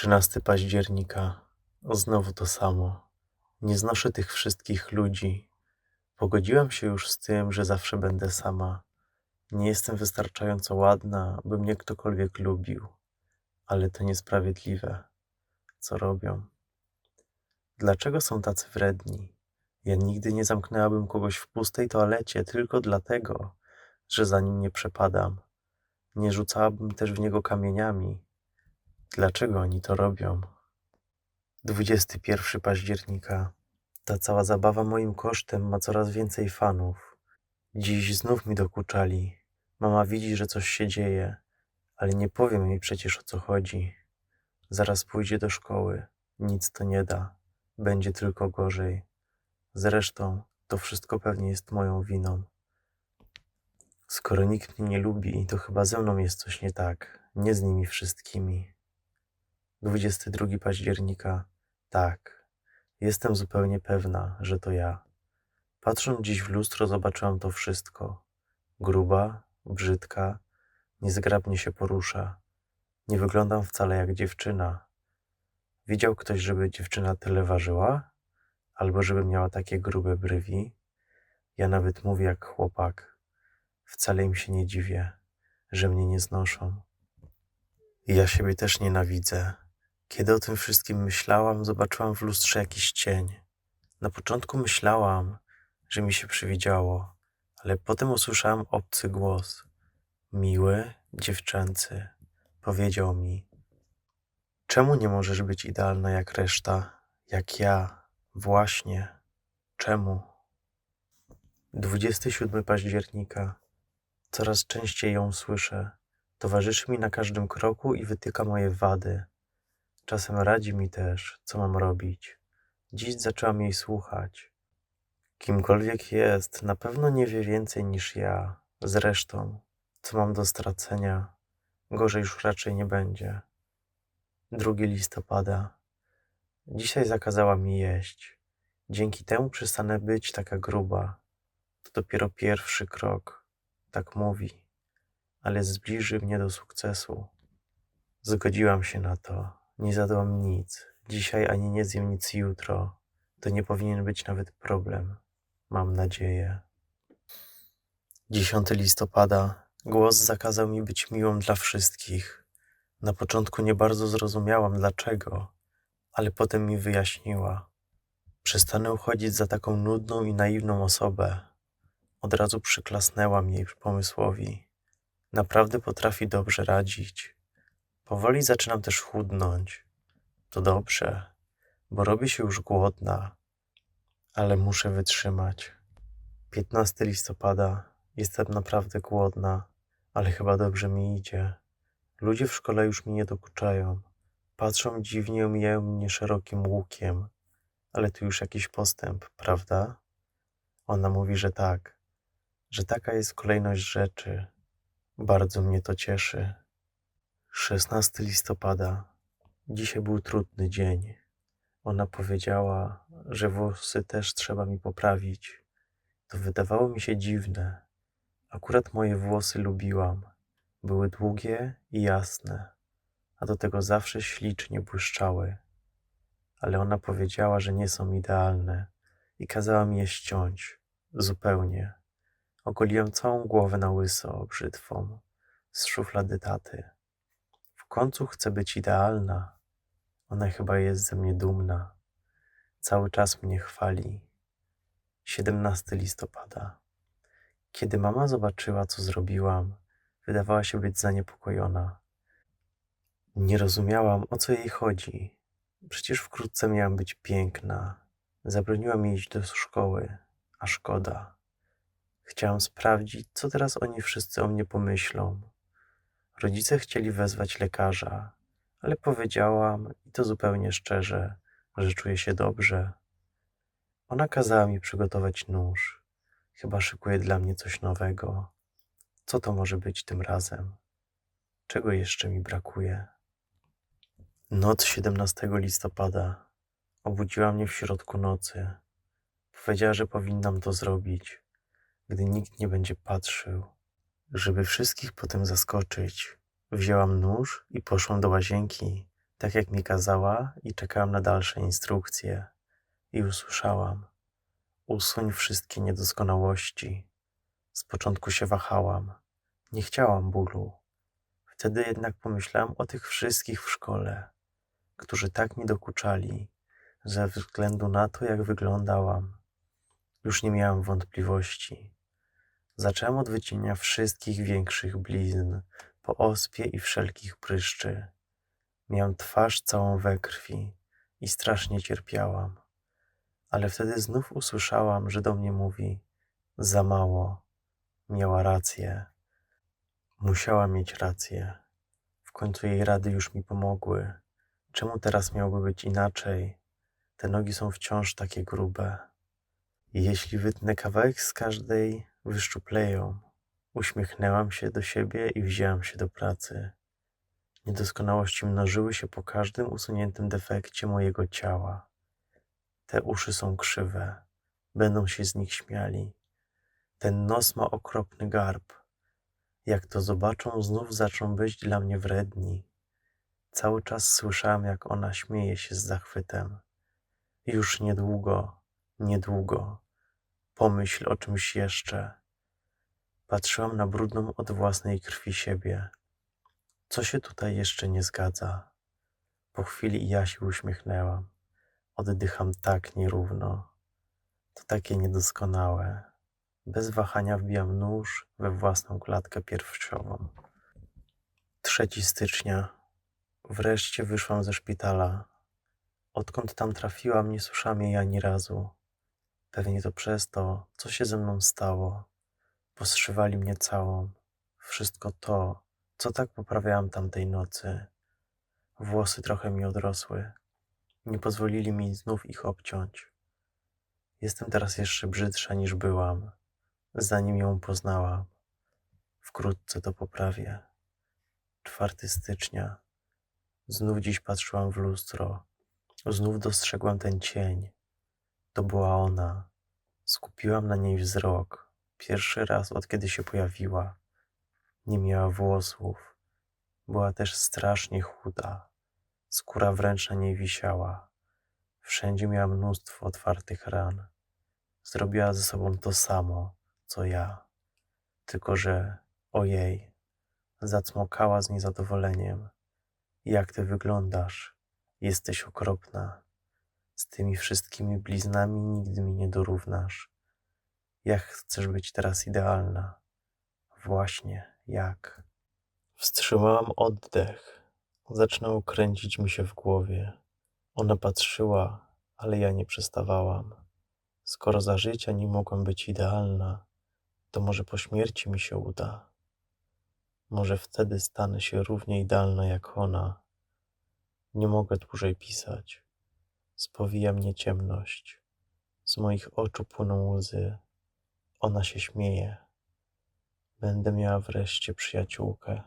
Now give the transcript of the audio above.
13 października. Znowu to samo. Nie znoszę tych wszystkich ludzi. Pogodziłam się już z tym, że zawsze będę sama. Nie jestem wystarczająco ładna, by mnie ktokolwiek lubił. Ale to niesprawiedliwe. Co robią? Dlaczego są tacy wredni? Ja nigdy nie zamknęłabym kogoś w pustej toalecie tylko dlatego, że za nim nie przepadam. Nie rzucałabym też w niego kamieniami. Dlaczego oni to robią? 21 października. Ta cała zabawa moim kosztem ma coraz więcej fanów. Dziś znów mi dokuczali. Mama widzi, że coś się dzieje, ale nie powiem jej przecież o co chodzi. Zaraz pójdzie do szkoły. Nic to nie da. Będzie tylko gorzej. Zresztą to wszystko pewnie jest moją winą. Skoro nikt mnie nie lubi, to chyba ze mną jest coś nie tak, nie z nimi wszystkimi. 22 października. Tak, jestem zupełnie pewna, że to ja. Patrząc dziś w lustro, zobaczyłam to wszystko. Gruba, brzydka, niezgrabnie się porusza. Nie wyglądam wcale jak dziewczyna. Widział ktoś, żeby dziewczyna tyle ważyła? Albo żeby miała takie grube brwi? Ja nawet mówię jak chłopak. Wcale im się nie dziwię, że mnie nie znoszą. Ja siebie też nienawidzę. Kiedy o tym wszystkim myślałam, zobaczyłam w lustrze jakiś cień. Na początku myślałam, że mi się przywidziało, ale potem usłyszałam obcy głos. Miły, dziewczęcy, powiedział mi: Czemu nie możesz być idealna jak reszta, jak ja? Właśnie. Czemu? 27 października. Coraz częściej ją słyszę. Towarzyszy mi na każdym kroku i wytyka moje wady. Czasem radzi mi też, co mam robić. Dziś zaczęłam jej słuchać. Kimkolwiek jest, na pewno nie wie więcej niż ja. Zresztą, co mam do stracenia, gorzej już raczej nie będzie. 2 listopada. Dzisiaj zakazała mi jeść. Dzięki temu przestanę być taka gruba. To dopiero pierwszy krok, tak mówi, ale zbliży mnie do sukcesu. Zgodziłam się na to. Nie zadłam nic. Dzisiaj ani nie zjem nic jutro. To nie powinien być nawet problem. Mam nadzieję. 10 listopada. Głos zakazał mi być miłą dla wszystkich. Na początku nie bardzo zrozumiałam dlaczego, ale potem mi wyjaśniła. Przestanę uchodzić za taką nudną i naiwną osobę. Od razu przyklasnęłam jej pomysłowi. Naprawdę potrafi dobrze radzić. Powoli zaczynam też chudnąć. To dobrze, bo robię się już głodna, ale muszę wytrzymać. 15 listopada. Jestem naprawdę głodna, ale chyba dobrze mi idzie. Ludzie w szkole już mi nie dokuczają. Patrzą dziwnie, omijają mnie szerokim łukiem. Ale tu już jakiś postęp, prawda? Ona mówi, że tak, że taka jest kolejność rzeczy. Bardzo mnie to cieszy. 16 listopada. Dzisiaj był trudny dzień. Ona powiedziała, że włosy też trzeba mi poprawić. To wydawało mi się dziwne. Akurat moje włosy lubiłam. Były długie i jasne, a do tego zawsze ślicznie błyszczały. Ale ona powiedziała, że nie są idealne i kazała mi je ściąć. Zupełnie. Ogoliłem całą głowę na łyso brzytwą z szuflady taty. Końcu chcę być idealna. Ona chyba jest ze mnie dumna. Cały czas mnie chwali. 17 listopada. Kiedy mama zobaczyła, co zrobiłam, wydawała się być zaniepokojona. Nie rozumiałam, o co jej chodzi. Przecież wkrótce miałam być piękna. Zabroniłam jej iść do szkoły, a szkoda. Chciałam sprawdzić, co teraz oni wszyscy o mnie pomyślą. Rodzice chcieli wezwać lekarza, ale powiedziałam, i to zupełnie szczerze, że czuję się dobrze. Ona kazała mi przygotować nóż. Chyba szykuje dla mnie coś nowego. Co to może być tym razem? Czego jeszcze mi brakuje? Noc 17 listopada obudziła mnie w środku nocy. Powiedziała, że powinnam to zrobić, gdy nikt nie będzie patrzył. Żeby wszystkich potem zaskoczyć, wzięłam nóż i poszłam do łazienki tak jak mi kazała, i czekałam na dalsze instrukcje. I usłyszałam: Usuń wszystkie niedoskonałości. Z początku się wahałam, nie chciałam bólu. Wtedy jednak pomyślałam o tych wszystkich w szkole, którzy tak mi dokuczali, ze względu na to, jak wyglądałam. Już nie miałam wątpliwości. Zaczęłam od wycięcia wszystkich większych blizn, po ospie i wszelkich pryszczy. Miałam twarz całą we krwi i strasznie cierpiałam. Ale wtedy znów usłyszałam, że do mnie mówi: Za mało. Miała rację. Musiała mieć rację. W końcu jej rady już mi pomogły. Czemu teraz miałoby być inaczej? Te nogi są wciąż takie grube. Jeśli wytnę kawałek z każdej, wyszczupleją. Uśmiechnęłam się do siebie i wzięłam się do pracy. Niedoskonałości mnożyły się po każdym usuniętym defekcie mojego ciała. Te uszy są krzywe, będą się z nich śmiali. Ten nos ma okropny garb. Jak to zobaczą, znów zaczną być dla mnie wredni. Cały czas słyszałam, jak ona śmieje się z zachwytem. Już niedługo, niedługo. Pomyśl o czymś jeszcze. Patrzyłam na brudną od własnej krwi siebie. Co się tutaj jeszcze nie zgadza? Po chwili ja się uśmiechnęłam. Oddycham tak nierówno. To takie niedoskonałe. Bez wahania wbijam nóż we własną klatkę piersiową. 3 stycznia. Wreszcie wyszłam ze szpitala. Odkąd tam trafiłam, nie słyszałam jej ani razu. Pewnie to przez to, co się ze mną stało. Postrzywali mnie całą. Wszystko to, co tak poprawiałam tamtej nocy. Włosy trochę mi odrosły. Nie pozwolili mi znów ich obciąć. Jestem teraz jeszcze brzydsza niż byłam, zanim ją poznałam. Wkrótce to poprawię. 4 stycznia. Znów dziś patrzyłam w lustro. Znów dostrzegłam ten cień. To była ona. Skupiłam na niej wzrok. Pierwszy raz od kiedy się pojawiła. Nie miała włosów. Była też strasznie chuda. Skóra wręcz na niej wisiała. Wszędzie miała mnóstwo otwartych ran. Zrobiła ze sobą to samo, co ja. Tylko, że ojej, zacmokała z niezadowoleniem. Jak ty wyglądasz? Jesteś okropna. Z tymi wszystkimi bliznami nigdy mi nie dorównasz. Jak chcesz być teraz idealna? Właśnie, jak? Wstrzymałam oddech. Zaczęło kręcić mi się w głowie. Ona patrzyła, ale ja nie przestawałam. Skoro za życia nie mogłam być idealna, to może po śmierci mi się uda. Może wtedy stanę się równie idealna jak ona. Nie mogę dłużej pisać. Spowija mnie ciemność. Z moich oczu płyną łzy. Ona się śmieje. Będę miała wreszcie przyjaciółkę.